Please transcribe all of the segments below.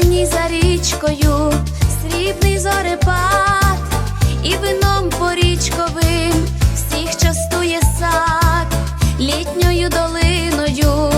зеленій за річкою, срібний зорепад і вином порічковим всіх частує сад літньою долиною.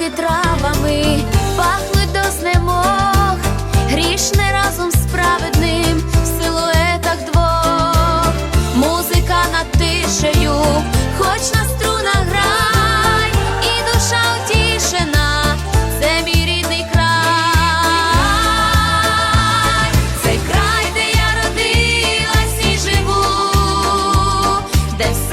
Травами, пахнуть до знемог, грішне разом з праведним в силуетах двох, музика над тишею, хоч на струнах грай, і душа утішена, це мій рідний край, це край, де я родилась і живу, де все